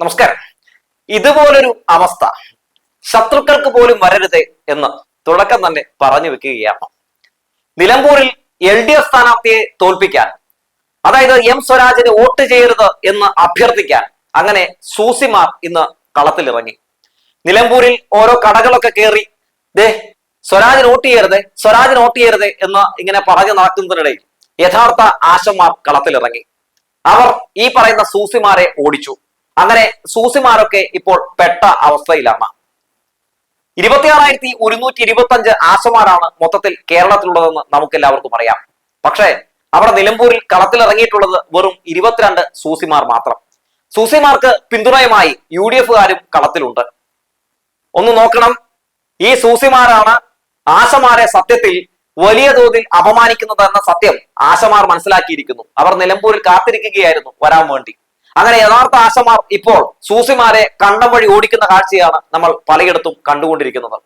നമസ്കാരം. ഇതുപോലൊരു അവസ്ഥ ശത്രുക്കൾക്ക് പോലും വരരുത് എന്ന് തുടക്കം തന്നെ പറഞ്ഞു വെക്കുകയാണ്. നിലമ്പൂരിൽ എൽ ഡി എഫ് സ്ഥാനാർത്ഥിയെ തോൽപ്പിക്കാൻ അതായത് എം സ്വരാജിന് വോട്ട് ചെയ്യരുത് എന്ന് അഭ്യർത്ഥിക്കാൻ അങ്ങനെ സൂസിമാർ ഇന്ന് കളത്തിലിറങ്ങി. നിലമ്പൂരിൽ ഓരോ കടകളൊക്കെ കയറി ദേ സ്വരാജിന് വോട്ട് ചെയ്യരുത് സ്വരാജിന് വോട്ട് ചെയ്യരുത് എന്ന് ഇങ്ങനെ പറഞ്ഞു നടക്കുന്നതിനിടയിൽ യഥാർത്ഥ ആശമാർ കളത്തിലിറങ്ങി. അവർ ഈ പറയുന്ന സൂസിമാരെ ഓടിച്ചു. അങ്ങനെ സൂസിമാരൊക്കെ ഇപ്പോൾ പെട്ട അവസ്ഥയിലാണ്. ഇരുപത്തിയാറായിരത്തി ഒരുന്നൂറ്റി ഇരുപത്തി അഞ്ച് ആശമാരാണ് മൊത്തത്തിൽ കേരളത്തിലുള്ളതെന്ന് നമുക്ക് എല്ലാവർക്കും അറിയാം. പക്ഷേ അവിടെ നിലമ്പൂരിൽ കളത്തിലിറങ്ങിയിട്ടുള്ളത് വെറും ഇരുപത്തിരണ്ട് സൂസിമാർ മാത്രം. സൂസിമാർക്ക് പിന്തുണയുമായി യു ഡി എഫുകാരും കളത്തിലുണ്ട്. ഒന്ന് നോക്കണം. ഈ സൂസിമാരാണ് ആശമാരെ സത്യത്തിൽ വലിയ തോതിൽ അപമാനിക്കുന്നത് എന്ന സത്യം ആശമാർ മനസ്സിലാക്കിയിരിക്കുന്നു. അവർ നിലമ്പൂരിൽ കാത്തിരിക്കുകയായിരുന്നു വരാൻ വേണ്ടി. അങ്ങനെ യഥാർത്ഥ ആശമാർ ഇപ്പോൾ സൂസിമാരെ കണ്ടം വഴി ഓടിക്കുന്ന കാഴ്ചയാണ് നമ്മൾ പലയിടത്തും കണ്ടുകൊണ്ടിരിക്കുന്നത്.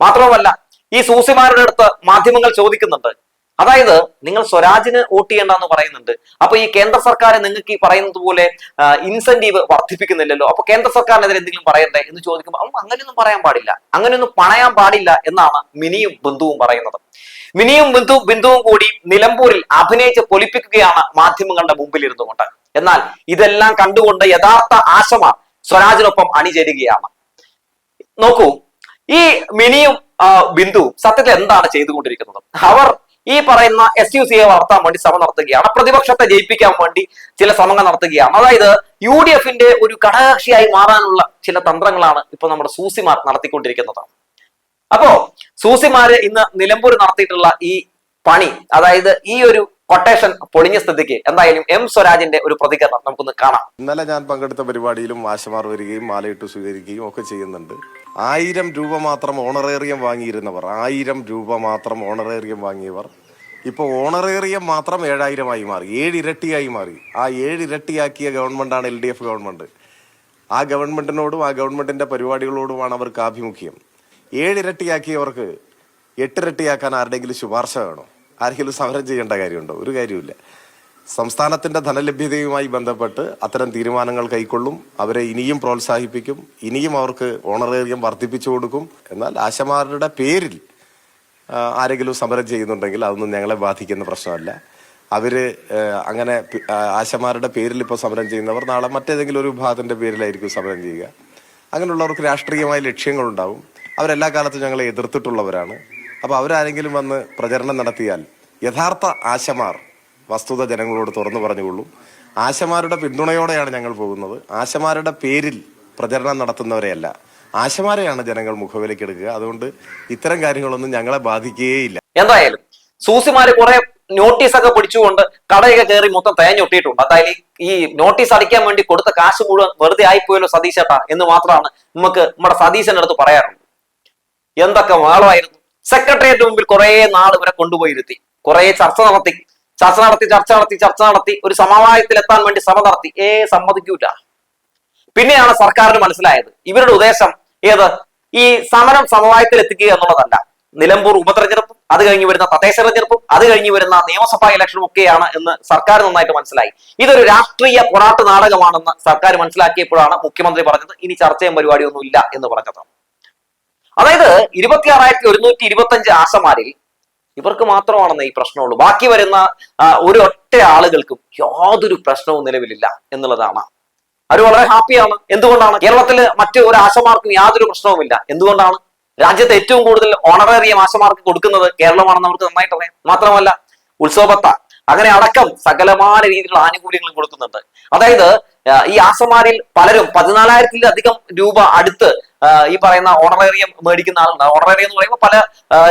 മാത്രവുമല്ല ഈ സൂസിമാരുടെ അടുത്ത് മാധ്യമങ്ങൾ ചോദിക്കുന്നുണ്ട്. അതായത് നിങ്ങൾ സ്വരാജിന് വോട്ട് ചെയ്യണ്ടെന്ന് പറയുന്നുണ്ട്. അപ്പൊ ഈ കേന്ദ്ര സർക്കാർ നിങ്ങൾക്ക് ഈ പറയുന്നത് പോലെ ഇൻസെന്റീവ് വർദ്ധിപ്പിക്കുന്നില്ലല്ലോ. അപ്പൊ കേന്ദ്ര സർക്കാരിനെതിരെ എന്തെങ്കിലും പറയണ്ടേ? എന്ന് ചോദിക്കുമ്പോൾ അങ്ങനെയൊന്നും പറയാൻ പാടില്ല. അങ്ങനെയൊന്നും പണയാൻ പാടില്ല എന്നാണ് മിനിയും ബിന്ദുവും പറയുന്നത്. മിനിയും ബിന്ദു ബിന്ദുവും കൂടി നിലമ്പൂരിൽ അഭിനയിച്ച് പൊലിപ്പിക്കുകയാണ് മാധ്യമങ്ങളുടെ മുമ്പിൽ ഇരുന്നുകൊണ്ട് എന്നാൽ ഇതെല്ലാം കണ്ടുകൊണ്ട് യഥാർത്ഥ ആശമ സ്വരാജിനൊപ്പം അണിചേരുകയാണ്. നോക്കൂ ഈ മിനിയും ബിന്ദു സത്യത്തിൽ എന്താണ് ചെയ്തുകൊണ്ടിരിക്കുന്നത്? അവർ ഈ പറയുന്ന എസ് യു സിയെ വളർത്താൻ വേണ്ടി ശ്രമം നടത്തുകയാണ്. പ്രതിപക്ഷത്തെ ജയിപ്പിക്കാൻ വേണ്ടി ചില ശ്രമങ്ങൾ നടത്തുകയാണ്. അതായത് യു ഡി എഫിന്റെ ഒരു ഘടകകക്ഷിയായി മാറാനുള്ള ചില തന്ത്രങ്ങളാണ് ഇപ്പൊ നമ്മുടെ സൂസിമാർ നടത്തിക്കൊണ്ടിരിക്കുന്നത്. അപ്പോ സൂസിമാര് ഇന്ന് നിലമ്പൂർ നടത്തിയിട്ടുള്ള ഈ പണി അതായത് ഈ ഒരു കൊട്ടേഷൻ പൊളിഞ്ഞ സ്ഥിതിക്ക് എന്തായാലും എം സ്വരാജിന്റെ ഒരു പ്രതികരണം നമുക്കൊന്ന് കാണാം. ഇന്നലെ ഞാൻ പങ്കെടുത്ത പരിപാടിയിലും വാശമാർ വരികയും മാലയിട്ട് സ്വീകരിക്കുകയും ഒക്കെ ചെയ്യുന്നുണ്ട്. ആയിരം രൂപ മാത്രം ഓണറേറിയം വാങ്ങിയിരുന്നവർ ആയിരം രൂപ മാത്രം ഓണറേറിയം വാങ്ങിയവർ. ഇപ്പോൾ ഓണറേറിയം മാത്രം ഏഴായിരമായി മാറി ഏഴിരട്ടിയായി മാറി. ആ ഏഴിരട്ടിയാക്കിയ ഗവൺമെന്റാണ് എൽ ഡി എഫ് ഗവൺമെന്റ് ആ ഗവൺമെന്റിനോടും ആ ഗവൺമെന്റിന്റെ പരിപാടികളോടുമാണ് അവർക്ക് ആഭിമുഖ്യം. ഏഴിരട്ടിയാക്കിയവർക്ക് എട്ടിരട്ടിയാക്കാൻ ആരുടെങ്കിലും ശുപാർശ വേണോ? ആരെങ്കിലും സമരം ചെയ്യേണ്ട കാര്യമുണ്ടോ? ഒരു കാര്യമില്ല സംസ്ഥാനത്തിന്റെ ധനലഭ്യതയുമായി ബന്ധപ്പെട്ട് അത്തരം തീരുമാനങ്ങൾ കൈക്കൊള്ളും. അവരെ ഇനിയും പ്രോത്സാഹിപ്പിക്കും. ഇനിയും അവർക്ക് ഓണറേറിയം വർദ്ധിപ്പിച്ചു കൊടുക്കും. എന്നാൽ ആശമാരുടെ പേരിൽ ആരെങ്കിലും സമരം ചെയ്യുന്നുണ്ടെങ്കിൽ അതൊന്നും ഞങ്ങളെ ബാധിക്കുന്ന പ്രശ്നമല്ല. അവർ അങ്ങനെ ആശമാരുടെ പേരിൽ ഇപ്പോൾ സമരം ചെയ്യുന്നവർ നാളെ മറ്റേതെങ്കിലും ഒരു വിഭാഗത്തിന്റെ പേരിലായിരിക്കും സമരം ചെയ്യുക. അങ്ങനെയുള്ളവർക്ക് രാഷ്ട്രീയമായ ലക്ഷ്യങ്ങളുണ്ടാവും. അവരെല്ലാ കാലത്തും ഞങ്ങളെ എതിർത്തിട്ടുള്ളവരാണ്. അപ്പോൾ അവരാരെങ്കിലും വന്ന് പ്രചരണം നടത്തിയാൽ യഥാർത്ഥ ആശമാർ വസ്തുത ജനങ്ങളോട് തുറന്നു പറഞ്ഞുകൊള്ളൂ. ആശമാരുടെ പിന്തുണയോടെയാണ് ഞങ്ങൾ പോകുന്നത്. ആശമാരുടെ പേരിൽ പ്രചരണം നടത്തുന്നവരെയല്ല. ആശമാരെയാണ് ജനങ്ങൾ മുഖവിലക്കെടുക്കുക അതുകൊണ്ട് ഇത്തരം കാര്യങ്ങളൊന്നും ഞങ്ങളെ ബാധിക്കുകയില്ല. എന്തായാലും സൂസിമാര് കുറെ നോട്ടീസ് ഒക്കെ പിടിച്ചുകൊണ്ട് കടയൊക്കെ കയറി മൊത്തം തേഞ്ഞൊട്ടിയിട്ടുണ്ട് അതായത് ഈ നോട്ടീസ് അടിക്കാൻ വേണ്ടി കൊടുത്ത കാശ് മുഴുവൻ വെറുതെ ആയിപ്പോയല്ലോ സതീശേട്ടാ എന്ന് മാത്രമാണ് നമുക്ക് നമ്മുടെ സതീശന്റെ അടുത്ത് പറയാറുണ്ട് എന്തൊക്കെ വേളമായിരുന്നു? സെക്രട്ടേറിയറ്റ് മുമ്പിൽ കുറെ നാൾ ഇവരെ കൊണ്ടുപോയിരുത്തി. കുറെ ചർച്ച നടത്തി. ചർച്ച നടത്തി ചർച്ച നടത്തി ചർച്ച നടത്തി. ഒരു സമവായത്തിൽ എത്താൻ വേണ്ടി സഭ നടത്തി. ഏ സമ്മതിക്കൂല. പിന്നെയാണ് സർക്കാരിന് മനസ്സിലായത്. ഇവരുടെ ഉദ്ദേശം ഏത്? ഈ സമരം സമവായത്തിൽ എത്തിക്കുക എന്നുള്ളതല്ല. നിലമ്പൂർ ഉപതെരഞ്ഞെടുപ്പും അത് കഴിഞ്ഞ് വരുന്ന തദ്ദേശ തെരഞ്ഞെടുപ്പും അത് കഴിഞ്ഞ് വരുന്ന നിയമസഭാ ഇലക്ഷനും ഒക്കെയാണ് എന്ന് സർക്കാർ നന്നായിട്ട് മനസ്സിലായി. ഇതൊരു രാഷ്ട്രീയ പോരാട്ട നാടകമാണെന്ന് സർക്കാർ മനസ്സിലാക്കിയപ്പോഴാണ് മുഖ്യമന്ത്രി പറഞ്ഞത് ഇനി ചർച്ചയും പരിപാടിയൊന്നും ഇല്ല എന്ന് പറഞ്ഞത്. അതായത് ഇരുപത്തി ആറായിരത്തി ഒരുന്നൂറ്റി ഇരുപത്തി അഞ്ച് ആശമാരിൽ ഇവർക്ക് മാത്രമാണെന്ന് ഈ പ്രശ്നമുള്ളൂ. ബാക്കി വരുന്ന ഒരു ഒറ്റ ആളുകൾക്കും യാതൊരു പ്രശ്നവും നിലവിലില്ല എന്നുള്ളതാണ്. അവർ വളരെ ഹാപ്പിയാണ്. എന്തുകൊണ്ടാണ്? കേരളത്തിൽ മറ്റു ഒരു ആശമാർക്കും യാതൊരു പ്രശ്നവുമില്ല. എന്തുകൊണ്ടാണ്? രാജ്യത്തെ ഏറ്റവും കൂടുതൽ ഓണറേറിയം ആശമാർക്ക് കൊടുക്കുന്നത് കേരളമാണെന്ന് അവർക്ക് നന്നായിട്ട് അറിയാം. മാത്രമല്ല ഉത്സവത്ത അങ്ങനെ അടക്കം സകലമായ രീതിയിലുള്ള ആനുകൂല്യങ്ങൾ കൊടുക്കുന്നുണ്ട്. അതായത് ഈ ആശമാരിൽ പലരും പതിനാലായിരത്തിലധികം രൂപ അടുത്ത് ഈ പറയുന്ന ഓണറേറിയം മേടിക്കുന്ന ആളുണ്ട്. ഓണറേറിയം എന്ന് പറയുമ്പോൾ പല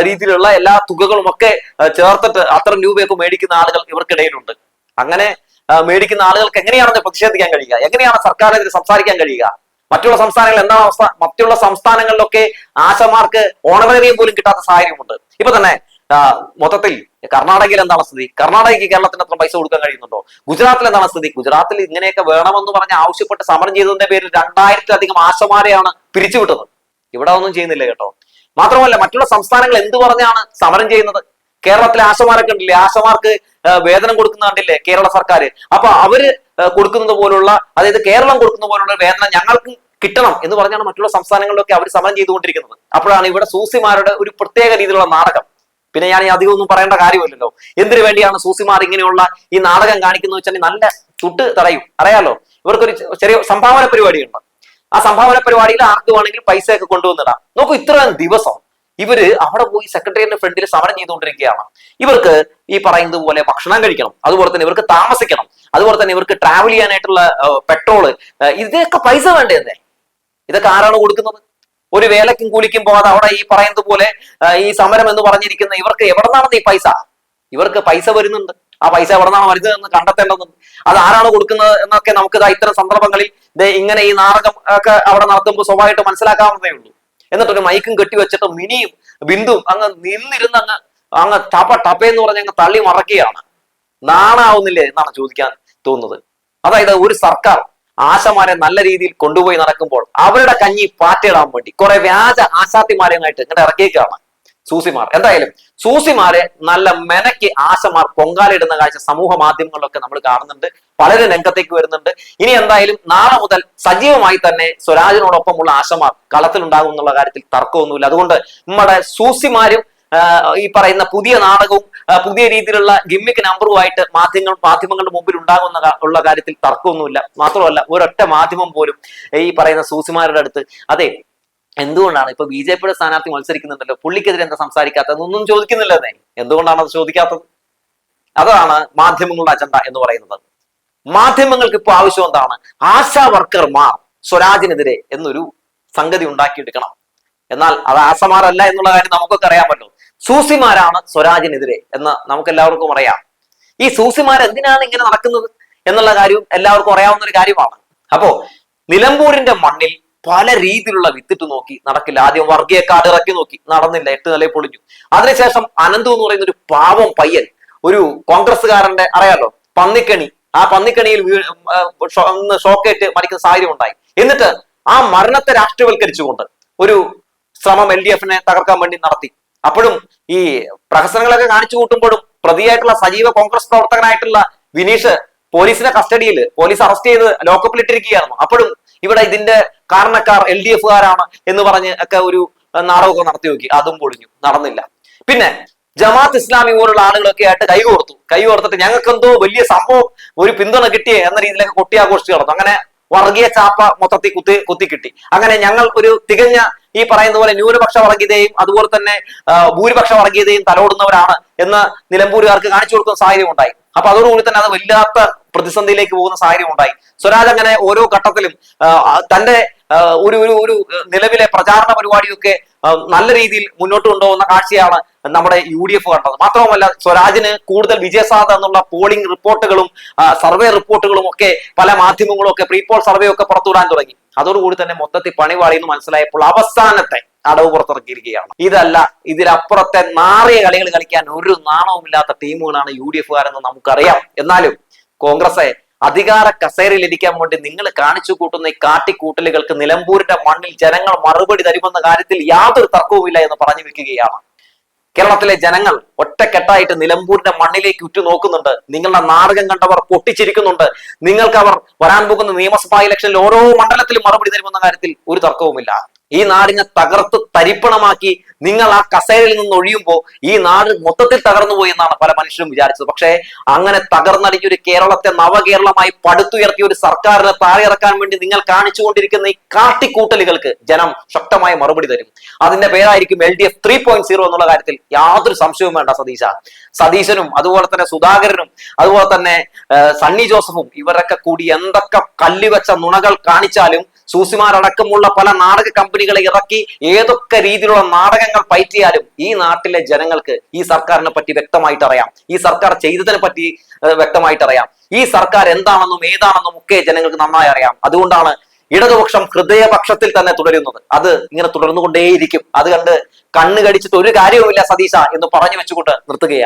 രീതിയിലുള്ള എല്ലാ തുകകളും ഒക്കെ ചേർത്തിട്ട് അത്തരം രൂപയൊക്കെ മേടിക്കുന്ന ആളുകൾ ഇവർക്കിടയിലുണ്ട്. അങ്ങനെ മേടിക്കുന്ന ആളുകൾക്ക് എങ്ങനെയാണെന്ന് പ്രതിഷേധിക്കാൻ കഴിയുക? എങ്ങനെയാണ് സർക്കാരിനെതിരെ സംസാരിക്കാൻ കഴിയുക? മറ്റുള്ള സംസ്ഥാനങ്ങളിൽ എന്താണ് അവസ്ഥ? മറ്റുള്ള സംസ്ഥാനങ്ങളിലൊക്കെ ആശമാർക്ക് ഓണറേറിയം പോലും കിട്ടാത്ത സാഹചര്യമുണ്ട്. ഇപ്പൊ തന്നെ മൊത്തത്തിൽ കർണാടകയിൽ എന്താണ് സ്ഥിതി? കർണാടകയ്ക്ക് കേരളത്തിന് അത്ര പൈസ കൊടുക്കാൻ കഴിയുന്നുണ്ടോ? ഗുജറാത്തിൽ എന്താണ് സ്ഥിതി? ഗുജറാത്തിൽ ഇങ്ങനെയൊക്കെ വേണമെന്ന് പറഞ്ഞ് ആവശ്യപ്പെട്ട് സമരം ചെയ്തതിന്റെ പേരിൽ രണ്ടായിരത്തിലധികം ആശമാരെയാണ് പിരിച്ചുവിട്ടത്. ഇവിടെ ഒന്നും ചെയ്യുന്നില്ല കേട്ടോ. മാത്രമല്ല മറ്റുള്ള സംസ്ഥാനങ്ങൾ എന്ത് പറഞ്ഞാണ് സമരം ചെയ്യുന്നത്? കേരളത്തിലെ ആശമാരൊക്കെ ഉണ്ടല്ലേ? ആശമാർക്ക് വേതനം കൊടുക്കുന്ന കണ്ടില്ലേ? കേരള സർക്കാർ. അപ്പൊ അവർ കൊടുക്കുന്നത് പോലുള്ള അതായത് കേരളം കൊടുക്കുന്ന പോലുള്ള വേതനം ഞങ്ങൾക്കും കിട്ടണം എന്ന് പറഞ്ഞാണ് മറ്റുള്ള സംസ്ഥാനങ്ങളിലൊക്കെ അവർ സമരം ചെയ്തുകൊണ്ടിരിക്കുന്നത്. അപ്പോഴാണ് ഇവിടെ സൂസിമാരുടെ ഒരു പ്രത്യേക രീതിയിലുള്ള നാടകം. പിന്നെ ഞാൻ അധികം ഒന്നും പറയേണ്ട കാര്യമില്ലല്ലോ. എന്തിനു വേണ്ടിയാണ് സൂസിമാർ ഇങ്ങനെയുള്ള ഈ നാടകം കാണിക്കുന്നത് വെച്ചാൽ നല്ല തുട്ട് തടയും. അറിയാലോ? ഇവർക്കൊരു ചെറിയ സംഭാവന പരിപാടിയുണ്ട്. ആ സംഭാവന പരിപാടിയിൽ ആർക്ക് വേണമെങ്കിലും പൈസയൊക്കെ കൊണ്ടുവന്നിടാം. നോക്കൂ ഇത്രയും ദിവസം ഇവർ അവിടെ പോയി സെക്രട്ടറിയുടെ ഫ്രണ്ടിൽ സമരം ചെയ്തുകൊണ്ടിരിക്കുകയാണ്. ഇവർക്ക് ഈ പറയുന്നത് പോലെ ഭക്ഷണം കഴിക്കണം. അതുപോലെ തന്നെ ഇവർക്ക് താമസിക്കണം. അതുപോലെ തന്നെ ഇവർക്ക് ട്രാവൽ ചെയ്യാനായിട്ടുള്ള പെട്രോൾ ഇതൊക്കെ പൈസ വേണ്ടേ ഇതൊക്കെ ആരാണ് കൊടുക്കുന്നത്? ഒരു വേലക്കും കൂലിക്കും പോകാതെ അവിടെ ഈ പറയുന്നത് പോലെ ഈ സമരം എന്ന് പറഞ്ഞിരിക്കുന്ന ഇവർക്ക് എവിടെ നിന്നാണ് ഈ പൈസ? ഇവർക്ക് പൈസ വരുന്നുണ്ട്. ആ പൈസ എവിടെ നിന്നാണ് വരുന്നത് എന്ന് കണ്ടെത്തേണ്ടതുണ്ട്. അത് ആരാണ് കൊടുക്കുന്നത് എന്നൊക്കെ നമുക്ക് ഇത്തരം സന്ദർഭങ്ങളിൽ ഇങ്ങനെ ഈ നാടകം ഒക്കെ അവിടെ നടത്തുമ്പോൾ സ്വഭാവമായിട്ട് മനസ്സിലാക്കാവുന്നതേ ഉള്ളൂ. എന്നിട്ടൊരു മൈക്കും കെട്ടിവെച്ചിട്ട് മിനിയും ബിന്ദുവും അങ്ങ് നിന്നിരുന്ന് അങ്ങ് അങ്ങ് ടപ ടപ്പയെന്ന് പറഞ്ഞ് അങ്ങ് തള്ളി മറക്കുകയാണ്. നാണാവുന്നില്ലേ എന്നാണ് ചോദിക്കാൻ തോന്നുന്നത്. അതായത് ഒരു സർക്കാർ ആശമാരെ നല്ല രീതിയിൽ കൊണ്ടുപോയി നടക്കുമ്പോൾ അവരുടെ കഞ്ഞി പാറ്റയിടാൻ വേണ്ടി കുറെ വ്യാജ ആശാത്തിമാരെയായിട്ട് ഇങ്ങോട്ട് ഇറക്കിയേക്കാണ് സൂസിമാർ. എന്തായാലും സൂസിമാരെ നല്ല മെനക്ക് ആശമാർ പൊങ്കാലിടുന്ന കാഴ്ച സമൂഹ മാധ്യമങ്ങളിലൊക്കെ നമ്മൾ കാണുന്നുണ്ട്. വളരെ രംഗത്തേക്ക് വരുന്നുണ്ട്. ഇനി എന്തായാലും നാളെ മുതൽ സജീവമായി തന്നെ സ്വരാജിനോടൊപ്പമുള്ള ആശമാർ കളത്തിലുണ്ടാകും എന്നുള്ള കാര്യത്തിൽ തർക്കമൊന്നുമില്ല. അതുകൊണ്ട് നമ്മുടെ സൂസിമാരും ഈ പറയുന്ന പുതിയ നാടകവും പുതിയ രീതിയിലുള്ള ഗിമ്മിക്ക് നമ്പറുമായിട്ട് മാധ്യമങ്ങൾ മാധ്യമങ്ങളുടെ മുമ്പിൽ ഉണ്ടാകുന്ന ഉള്ള കാര്യത്തിൽ തർക്കമൊന്നുമില്ല. മാത്രമല്ല ഒരൊറ്റ മാധ്യമം പോലും ഈ പറയുന്ന സൂസിമാരുടെ അടുത്ത് അതെ എന്തുകൊണ്ടാണ് ഇപ്പൊ ബി ജെ പിയുടെ സ്ഥാനാർത്ഥി മത്സരിക്കുന്നുണ്ടല്ലോ? പുള്ളിക്കെതിരെ എന്താ സംസാരിക്കാത്തത്? ഒന്നും ചോദിക്കുന്നില്ലെന്നേ. എന്തുകൊണ്ടാണ് അത് ചോദിക്കാത്തത്? അതാണ് മാധ്യമങ്ങളുടെ അജണ്ട എന്ന് പറയുന്നത്. മാധ്യമങ്ങൾക്ക് ഇപ്പൊ ആവശ്യം എന്താണ്? ആശാ വർക്കർമാർ സ്വരാജിനെതിരെ എന്നൊരു സംഗതി ഉണ്ടാക്കിയെടുക്കണം. എന്നാൽ അത് ആശമാരല്ല എന്നുള്ള കാര്യം നമുക്കൊക്കെ അറിയാമല്ലോ. സൂസിമാരാണ് സ്വരാജിനെതിരെ എന്ന് നമുക്ക് എല്ലാവർക്കും അറിയാം. ഈ സൂസിമാർ എന്തിനാണ് ഇങ്ങനെ നടക്കുന്നത് എന്നുള്ള കാര്യവും എല്ലാവർക്കും അറിയാവുന്ന ഒരു കാര്യമാണ്. അപ്പോ നിലമ്പൂരിന്റെ മണ്ണിൽ പല രീതിയിലുള്ള വിത്തിട്ട് നോക്കി നടക്കില്ല. ആദ്യം വർഗീയ കാർഡ് ഇറക്കി നോക്കി. നടന്നില്ല. എട്ട് നിലയിൽ പൊളിഞ്ഞു. അതിനുശേഷം അനന്തു എന്ന് പറയുന്ന ഒരു പാവം പയ്യൻ ഒരു കോൺഗ്രസ്സുകാരന്റെ അറിയാലോ? പന്നിക്കണി. ആ പന്നിക്കണിയിൽ ഷോക്കേറ്റ് മരിക്കുന്ന സാഹചര്യം ഉണ്ടായി എന്നിട്ട് ആ മരണത്തെ രാഷ്ട്രീയവൽക്കരിച്ചുകൊണ്ട് ഒരു ശ്രമം എൽ ഡി എഫിനെ തകർക്കാൻ വേണ്ടി നടത്തി. അപ്പോഴും ഈ പ്രഹസനങ്ങളൊക്കെ കാണിച്ചു കൂട്ടുമ്പോഴും പ്രതിയായിട്ടുള്ള സജീവ കോൺഗ്രസ് പ്രവർത്തകനായിട്ടുള്ള വിനീഷ് പോലീസിന്റെ കസ്റ്റഡിയിൽ പോലീസ് അറസ്റ്റ് ചെയ്ത് ലോക്കപ്പിൽ ലോക്കപ്പിലിട്ടിരിക്കുകയായിരുന്നു അപ്പോഴും ഇവിടെ ഇതിന്റെ കാരണക്കാർ എൽ ഡി എഫുകാരാണ് എന്ന് പറഞ്ഞ് ഒക്കെ ഒരു നാടകമൊക്കെ നടത്തി നോക്കി. അതും പൊളിഞ്ഞു. നടന്നില്ല. പിന്നെ ജമാഅത്ത് ഇസ്ലാമി പോലുള്ള ആളുകളൊക്കെ ആയിട്ട് കൈകോർത്തു കൈകോർത്തിട്ട് ഞങ്ങൾക്ക് എന്തോ വലിയ സംഭവം ഒരു പിന്തുണ കിട്ടിയേ എന്ന രീതിയിലൊക്കെ കൊട്ടിയാഘോഷിച്ച് നടന്നു. അങ്ങനെ വർഗീയ ചാപ്പ മൊത്തത്തിൽ കുത്തി കുത്തി കിട്ടി അങ്ങനെ ഞങ്ങൾ ഒരു തികഞ്ഞ ഈ പറയുന്ന പോലെ ന്യൂനപക്ഷ വർഗീയതയും അതുപോലെ തന്നെ ഭൂരിപക്ഷ വർഗീയതയും തലോടുന്നവരാണ് എന്ന് നിലമ്പൂരുകാർക്ക് കാണിച്ചു കൊടുക്കുന്ന സാഹചര്യം ഉണ്ടായി. അപ്പൊ അതോടുകൂടി തന്നെ അത് വല്ലാത്ത പ്രതിസന്ധിയിലേക്ക് പോകുന്ന സാഹചര്യം ഉണ്ടായി. സ്വരാജ് അങ്ങനെ ഓരോ ഘട്ടത്തിലും തന്റെ ഒരു ഒരു ഒരു നിലവിലെ പ്രചാരണ പരിപാടിയൊക്കെ നല്ല രീതിയിൽ മുന്നോട്ട് കൊണ്ടുപോകുന്ന കാഴ്ചയാണ് നമ്മുടെ യു ഡി എഫ് കണ്ടത്. മാത്രവുമല്ല സ്വരാജിന് കൂടുതൽ വിജയസാധ്യത എന്നുള്ള പോളിംഗ് റിപ്പോർട്ടുകളും സർവേ റിപ്പോർട്ടുകളും ഒക്കെ പല മാധ്യമങ്ങളും ഒക്കെ പ്രീപോൾ സർവേ ഒക്കെ പുറത്തുവിടാൻ തുടങ്ങി. അതോടുകൂടി തന്നെ മൊത്തത്തിൽ പണിപാളി എന്ന് മനസ്സിലായപ്പോൾ അവസാനത്തെ അടവ് പുറത്തിറക്കിയിരിക്കുകയാണ്. ഇതല്ല ഇതിലപ്പുറത്തെ നാറിയ കളികൾ കളിക്കാൻ ഒരു നാണവുമില്ലാത്ത ടീമുകളാണ് യു ഡി എഫുകാരെന്ന് നമുക്കറിയാം. എന്നാലും കോൺഗ്രസ് അധികാര കസേരയിൽ ഇരിക്കാൻ വേണ്ടി നിങ്ങൾ കാണിച്ചു കൂട്ടുന്ന ഈ കാട്ടിക്കൂട്ടലുകൾക്ക് നിലമ്പൂരിന്റെ മണ്ണിൽ ജനങ്ങൾ മറുപടി തരുമെന്ന കാര്യത്തിൽ യാതൊരു തർക്കവുമില്ല എന്ന് പറഞ്ഞു വെക്കുകയാണ്. കേരളത്തിലെ ജനങ്ങൾ ഒറ്റക്കെട്ടായിട്ട് നിലമ്പൂരിന്റെ മണ്ണിലേക്ക് ഉറ്റുനോക്കുന്നുണ്ട്. നിങ്ങളുടെ നാടകം കണ്ടവർ പൊട്ടിച്ചിരിക്കുന്നുണ്ട്. നിങ്ങൾക്ക് അവർ വരാൻ പോകുന്ന നിയമസഭാ ഇലക്ഷനിൽ ഓരോ മണ്ഡലത്തിലും മറുപടി തരുമെന്ന കാര്യത്തിൽ ഒരു തർക്കവുമില്ല. ഈ നാടിനെ തകർത്ത് തരിപ്പണമാക്കി നിങ്ങൾ ആ കസേരയിൽ നിന്ന് ഒഴിയുമ്പോൾ ഈ നാട് മൊത്തത്തിൽ തകർന്നു പോയി എന്നാണ് പല മനുഷ്യരും വിചാരിച്ചത്. പക്ഷേ അങ്ങനെ തകർന്നടിഞ്ഞ ഒരു കേരളത്തെ നവകേരളമായി പടുത്തുയർത്തിയ ഒരു സർക്കാരിനെ താഴെയിറക്കാൻ വേണ്ടി നിങ്ങൾ കാണിച്ചുകൊണ്ടിരിക്കുന്ന ഈ കാട്ടിക്കൂട്ടലുകൾക്ക് ജനം ശക്തമായ മറുപടി തരും. അതിന്റെ പേരായിരിക്കും L D F three point zero എന്നുള്ള കാര്യത്തിൽ യാതൊരു സംശയവും വേണ്ട സതീശ. സതീശനും അതുപോലെ തന്നെ സുധാകരനും അതുപോലെ തന്നെ സണ്ണി ജോസഫും ഇവരൊക്കെ കൂടി എന്തൊക്കെ കല്ലുവെച്ച നുണകൾ കാണിച്ചാലും സൂസിമാരടക്കമുള്ള പല നാടക കമ്പനികളെ ഇറക്കി ഏതൊക്കെ രീതിയിലുള്ള നാടകങ്ങൾ പയറ്റിയാലും ഈ നാട്ടിലെ ജനങ്ങൾക്ക് ഈ സർക്കാരിനെ പറ്റി വ്യക്തമായിട്ട് അറിയാം ഈ സർക്കാർ ചെയ്തതിനെ പറ്റി വ്യക്തമായിട്ട് അറിയാം ഈ സർക്കാർ എന്താണെന്നും ഏതാണെന്നും ഒക്കെ ജനങ്ങൾക്ക് നന്നായി അറിയാം. അതുകൊണ്ടാണ് ഇടതുപക്ഷം ഹൃദയപക്ഷത്തിൽ തന്നെ തുടരുന്നത്. അത് ഇങ്ങനെ തുടർന്നുകൊണ്ടേയിരിക്കും. അത് കണ്ട് കണ്ണ് കടിച്ചിട്ട് ഒരു കാര്യവുമില്ല സതീശ എന്ന് പറഞ്ഞു വെച്ചുകൊണ്ട് നിർത്തുകയാണ്.